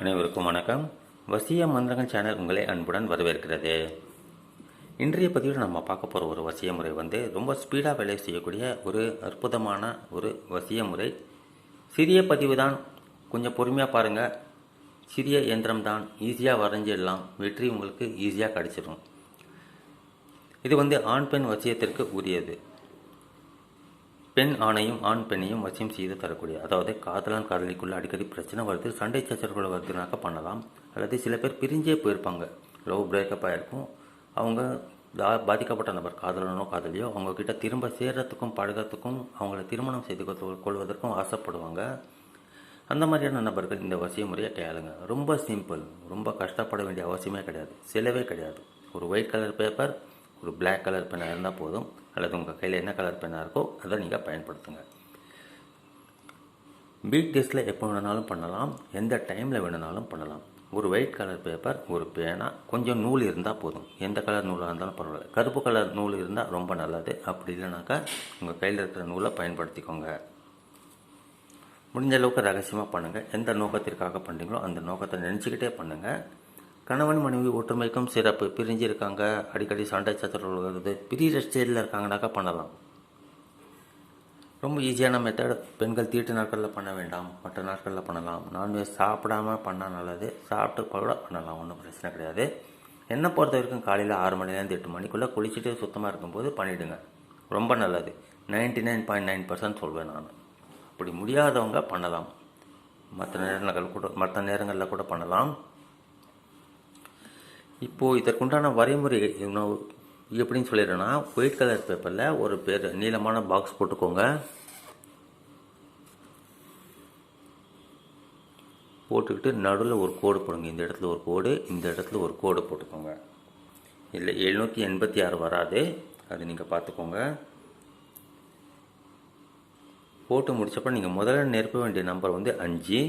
அனைவருக்கும் வணக்கம். வசிய மந்திரங்கள் சேனல் உங்களை அன்புடன் வரவேற்கிறது. இன்றைய பதிவில் நம்ம பார்க்க போகிற ஒரு வசிய முறை வந்து ரொம்ப ஸ்பீடாக வேலை செய்யக்கூடிய ஒரு அற்புதமான ஒரு வசிய முறை. சிறிய பதிவு தான். கொஞ்சம் பொறுமையாக பாருங்கள் சிறிய இயந்திரம் தான். ஈஸியாக வரைஞ்சிடலாம் வெற்றி உங்களுக்கு ஈஸியாக கிடச்சிடும் இது வந்து ஆண் பெண் வசியத்திற்கு உரியது. பெண் ஆணையும் ஆண் பெண்ணையும் வசியம் செய்து தரக்கூடிய அதாவது காதலன் காதலிக்குள்ள அடிக்கடி பிரச்சனை வருது சண்டை சச்சரவுகள் வருதுனாக்க பண்ணலாம். அல்லது சில பேர் பிரிஞ்சே போயிருப்பாங்க. லவ் பிரேக்கப் ஆகிருக்கும் அவங்க தா- பாதிக்கப்பட்ட நபர் காதலனோ காதலியோ அவங்க கிட்ட திரும்ப சேர்றதுக்கும் பழகிறதுக்கும் அவங்கள திருமணம் செய்து கொள்வதற்கும் ஆசைப்படுவாங்க. அந்த மாதிரியான நபர்கள் இந்த வசிய முறையை கையாளுங்க. ரொம்ப சிம்பிள் ரொம்ப கஷ்டப்பட வேண்டிய அவசியமே கிடையாது. செலவே கிடையாது. ஒரு ஒயிட் கலர் பேப்பர் ஒரு பிளாக் கலர் பெண்ணாக இருந்தால் போதும். அல்லது உங்கள் கையில் என்ன கலர் பெண்ணாக இருக்கோ அதை நீங்கள் பயன்படுத்துங்க. பீட் டெஸ்ட்டில் எப்போ வேணுனாலும் பண்ணலாம். எந்த டைமில் வேணுனாலும் பண்ணலாம். ஒரு ஒயிட் கலர் பேப்பர் ஒரு பேனா கொஞ்சம் நூல் இருந்தால் போதும். எந்த கலர் நூலாக இருந்தாலும் பரவாயில்ல. கருப்பு கலர் நூல் இருந்தால் ரொம்ப நல்லது. அப்படி இல்லைனாக்கா உங்கள் கையில் இருக்கிற நூலை பயன்படுத்திக்கோங்க. முடிஞ்ச அளவுக்கு ரகசியமாக பண்ணுங்கள் எந்த நோக்கத்திற்காக பண்ணுறீங்களோ அந்த நோக்கத்தை நினச்சிக்கிட்டே பண்ணுங்கள் கணவன் மனைவி ஒற்றுமைக்கும் சிறப்பு. பிரிஞ்சு இருக்காங்க அடிக்கடி சண்டை சச்சரவு வருது. பிரிகிற ஸ்டேஜில் இருக்காங்கனாக்கா பண்ணலாம். ரொம்ப ஈஸியான மெத்தட் பெண்கள் தீட்டு நாட்களில் பண்ண வேண்டாம். மற்ற நாட்களில் பண்ணலாம். நான்வெஜ் சாப்பிடாம பண்ணால் நல்லது. சாப்பிட்டு கூட பண்ணலாம். ஒன்றும் பிரச்சனை கிடையாது. என்னை பொறுத்த வரைக்கும் காலையில் ஆறு மணிலேருந்து எட்டு மணிக்குள்ளே குளிச்சுட்டு சுத்தமாக இருக்கும்போது பண்ணிவிடுங்க ரொம்ப நல்லது. Ninety nine point nine percent சொல்வேன் நான். அப்படி முடியாதவங்க பண்ணலாம். மற்ற நேரங்கள் கூட மற்ற நேரங்களில் கூட பண்ணலாம். இப்போது இதற்குண்டான வரைமுறை இன்னும் எப்படின்னு சொல்லிடுறேன்னா ஒயிட் கலர் பேப்பரில் ஒரு பேர் நீளமான பாக்ஸ் போட்டுக்கோங்க. போட்டுக்கிட்டு நடுவில் ஒரு கோடு போடுங்க. இந்த இடத்துல ஒரு கோடு இந்த இடத்துல ஒரு கோடு போட்டுக்கோங்க. இல்லை எழுநூற்றி எண்பத்தி ஆறு வராது. அது நீங்கள் பார்த்துக்கோங்க. போட்டு முடித்தப்போ நீங்கள் முதல்ல நிரப்ப வேண்டிய நம்பர் வந்து அஞ்சு.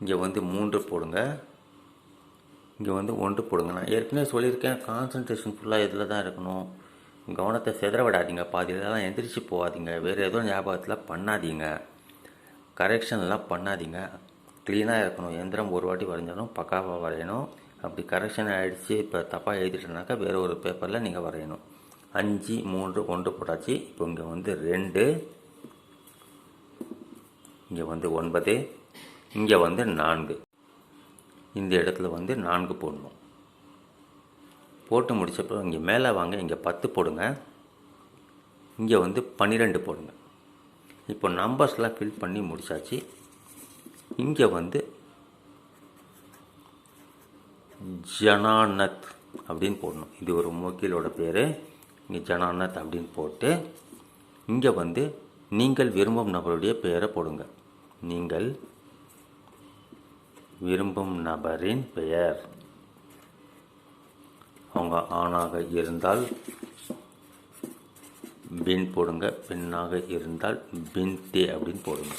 இங்கே வந்து மூன்று போடுங்க. இங்கே வந்து ஒன்று போடுங்க. நான் ஏற்கனவே சொல்லியிருக்கேன் கான்சன்ட்ரேஷன் ஃபுல்லாக இதில் தான் இருக்கணும். கவனத்தை செதற விடாதீங்க. பாதியிலலாம் எந்திரிச்சு போகாதீங்க. வேறு எதுவும் ஞாபகத்தில் பண்ணாதீங்க. கரெக்ஷன்லாம் பண்ணாதீங்க. க்ளீனாக இருக்கணும். எந்திரம் ஒரு வாட்டி வரைஞ்சாலும் பக்காவாக வரையணும். அப்படி கரெக்ஷன் ஆகிடுச்சு இப்போ தப்பாக எழுதிட்டேனாக்கா வேறு ஒரு பேப்பரில் நீங்கள் வரையணும். அஞ்சு மூன்று ஒன்று போட்டாச்சு. இப்போ இங்கே வந்து ரெண்டு. இங்கே வந்து ஒன்பது. இங்கே வந்து நான்கு. இந்த இடத்துல வந்து நான்கு போடணும். போட்டு முடிச்சப்போ இங்கே மேலே வாங்க இங்கே பத்து போடுங்க. இங்கே வந்து பன்னிரெண்டு போடுங்க. இப்போ நம்பர்ஸ்லாம் ஃபில் பண்ணி முடிச்சாச்சு. இங்கே வந்து ஜனானத் அப்படின்னு போடணும். இது ஒரு மூக்கிலோட பேர். இங்கே ஜனானத் அப்படின்னு போட்டு இங்கே வந்து நீங்கள் விரும்பும் நபருடைய பெயரை போடுங்க. நீங்கள் விரும்பும் நபரின் பெயர். அவங்க ஆணாக இருந்தால் பின் போடுங்க பெண்ணாக இருந்தால் பின்தே அப்படின்னு போடுங்க.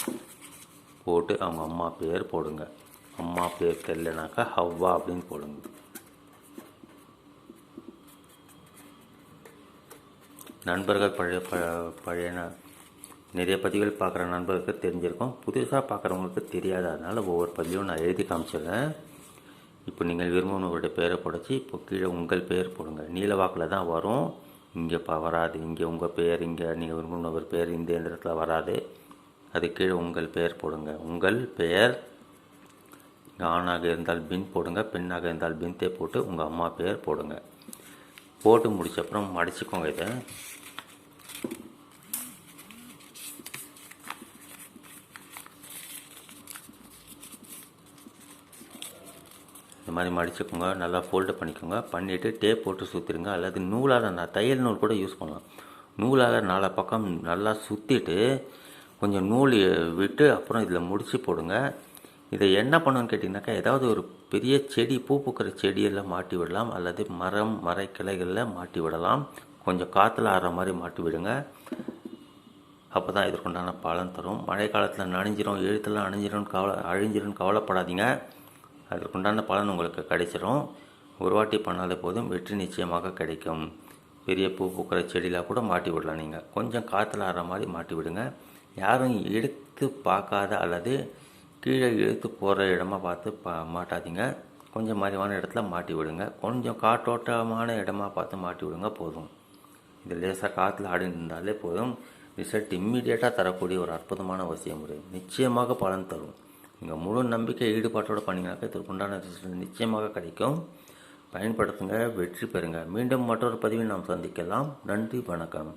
போட்டு அவங்க அம்மா பேர் போடுங்க. அம்மா பேர் தெரியலனாக்கா ஹவ்வா அப்படின்னு போடுங்க. நண்பர்கள் பழைய ப- பழைய ந- நிறைய பதிவுகள் பார்க்குற நண்பர்களுக்கு தெரிஞ்சிருக்கும். புதுசாக பார்க்குறவங்களுக்கு தெரியாது. அதனால் ஒவ்வொரு பதிவும் நான் எழுதி காமிச்சிடுறேன். இப்போ நீங்கள் விரும்பினவருடைய பேரை புடைச்சி. இப்போ கீழே உங்கள் பெயர் போடுங்க. நீல வாக்கில் தான் வரும். இங்கே இப்போ வராது. இங்கே உங்கள் பெயர் இங்கே நீங்கள் விரும்பினவர் பேர் இந்த இடத்துல வராது. அது கீழே உங்கள் பெயர் போடுங்க. உங்கள் பெயர் ஆணாக இருந்தால் பின் போடுங்க. பெண்ணாக இருந்தால் பின்தே போட்டு உங்கள் அம்மா பெயர் போடுங்க. போட்டு முடிச்ச அப்புறம் மடிச்சுக்கோங்க இதை. இந்த மாதிரி மடிச்சுக்கோங்க நல்லா ஃபோல்டு பண்ணிக்கோங்க. பண்ணிவிட்டு டேப் போட்டு சுற்றிடுங்க அல்லது நூலால் நான் தையல் நூல் கூட யூஸ் பண்ணலாம். நூலால் நாலா பக்கம் நல்லா சுற்றிட்டு கொஞ்சம் நூல் விட்டு அப்புறம் இதில் முடித்து போடுங்க. இதை என்ன பண்ணணும்னு கேட்டிங்கனாக்கா ஏதாவது ஒரு பெரிய செடி பூ பூக்கிற செடியெல்லாம் மாட்டி விடலாம். அல்லது மரம் மரக்கிளைகளில் மாட்டி விடலாம். கொஞ்சம் காற்றுல ஆடுற மாதிரி மாட்டி விடுங்க. அப்போ தான் இதற்குண்டான பலன் தரும். மழை காலத்தில் நனைஞ்சிரும் எழுத்தெல்லாம் அணிஞ்சிரும் கவலை அழிஞ்சிரும்னு கவலைப்படாதீங்க. அதற்குண்டான பலன் உங்களுக்கு கிடைச்சிரும். ஒரு வாட்டி பண்ணாலே போதும். வெற்றி நிச்சயமாக கிடைக்கும். பெரிய பூ பூக்கிற செடியில் கூட மாட்டி விடலாம் நீங்கள் கொஞ்சம் காற்றுல ஆடுற மாதிரி மாட்டி விடுங்க. யாரும் எடுத்து பார்க்காத அல்லது கீழே இழுத்து போகிற இடமா பார்த்து பா மாட்டாதீங்க. கொஞ்சம் மறைவான இடத்துல மாட்டி விடுங்க. கொஞ்சம் காற்றோட்டமான இடமா பார்த்து மாட்டி விடுங்க போதும். இது லேசாக காற்றுல ஆடி இருந்தாலே போதும். ரிசல்ட் இம்மிடியேட்டாக தரக்கூடிய ஒரு அற்புதமான வசிய முறை நிச்சயமாக பலன் தரும். நீங்கள் முழு நம்பிக்கை ஈடுபாட்டோடு பண்ணிங்கனாக்கா இதற்குண்டான ரிசல்ட் நிச்சயமாக கிடைக்கும். பயன்படுத்துங்க வெற்றி பெறுங்க. மீண்டும் மற்றொரு பதிவில் நாம் சந்திக்கலாம். நன்றி வணக்கம்.